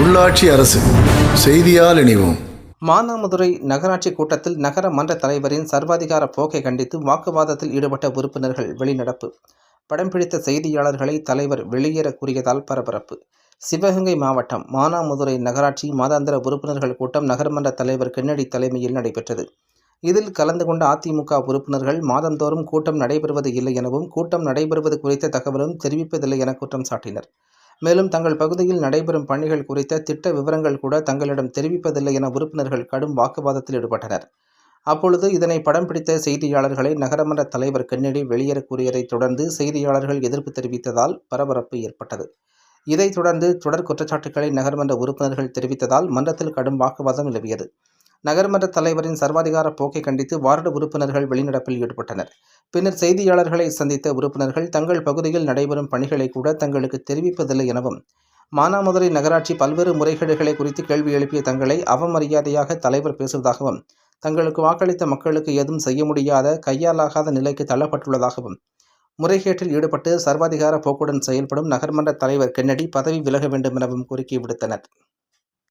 உள்ளாட்சி அரசு செய்தியால் இணைவோம். மானாமதுரை நகராட்சி கூட்டத்தில் நகர மன்ற தலைவரின் சர்வாதிகார போக்கை கண்டித்து வாக்குவாதத்தில் ஈடுபட்ட உறுப்பினர்கள் வெளிநடப்பு. படம் பிடித்த செய்தியாளர்களை தலைவர் வெளியேற கூறியதால் பரபரப்பு. சிவகங்கை மாவட்டம் மானாமதுரை நகராட்சி மாதாந்திர உறுப்பினர்கள் கூட்டம் நகர்மன்ற தலைவர் கென்னடி தலைமையில் நடைபெற்றது. இதில் கலந்து கொண்ட அதிமுக உறுப்பினர்கள் மாதந்தோறும் கூட்டம் நடைபெறுவது இல்லை எனவும் கூட்டம் நடைபெறுவது குறித்த தகவலும் தெரிவிப்பதில்லை என குற்றம் சாட்டினர். மேலும் தங்கள் பகுதியில் நடைபெறும் பணிகள் குறித்த திட்ட விவரங்கள் கூட தங்களிடம் தெரிவிப்பதில்லை என உறுப்பினர்கள் கடும் வாக்குவாதத்தில் ஈடுபட்டனர். அப்பொழுது இதனை படம் பிடித்த செய்தியாளர்களை நகரமன்ற தலைவர் கென்னடி வெளியேற கூறியதைத் தொடர்ந்து செய்தியாளர்கள் எதிர்ப்பு தெரிவித்ததால் பரபரப்பு ஏற்பட்டது. இதைத் தொடர்ந்து தொடர் குற்றச்சாட்டுக்களை நகர்மன்ற உறுப்பினர்கள் தெரிவித்ததால் மன்றத்தில் கடும் வாக்குவாதம் நிலவியது. நகர்மன்ற தலைவரின் சர்வாதிகார போக்கை கண்டித்து வார்டு உறுப்பினர்கள் வெளிநடப்பில் ஈடுபட்டனர். பின்னர் செய்தியாளர்களை சந்தித்த உறுப்பினர்கள் தங்கள் பகுதியில் நடைபெறும் பணிகளை கூட தங்களுக்கு தெரிவிப்பதில்லை எனவும் மானாமதுரை நகராட்சி பல்வேறு முறைகேடுகளை குறித்து கேள்வி எழுப்பிய தங்களை அவமரியாதையாக தலைவர் பேசுவதாகவும் தங்களுக்கு வாக்களித்த மக்களுக்கு எதுவும் செய்ய முடியாத கையாலாகாத நிலைக்கு தள்ளப்பட்டுள்ளதாகவும் முறைகேட்டில் ஈடுபட்டு சர்வாதிகார போக்குடன் செயல்படும் நகர்மன்ற தலைவர் கென்னடி பதவி விலக வேண்டும் எனவும் கோரிக்கை விடுத்தனர்.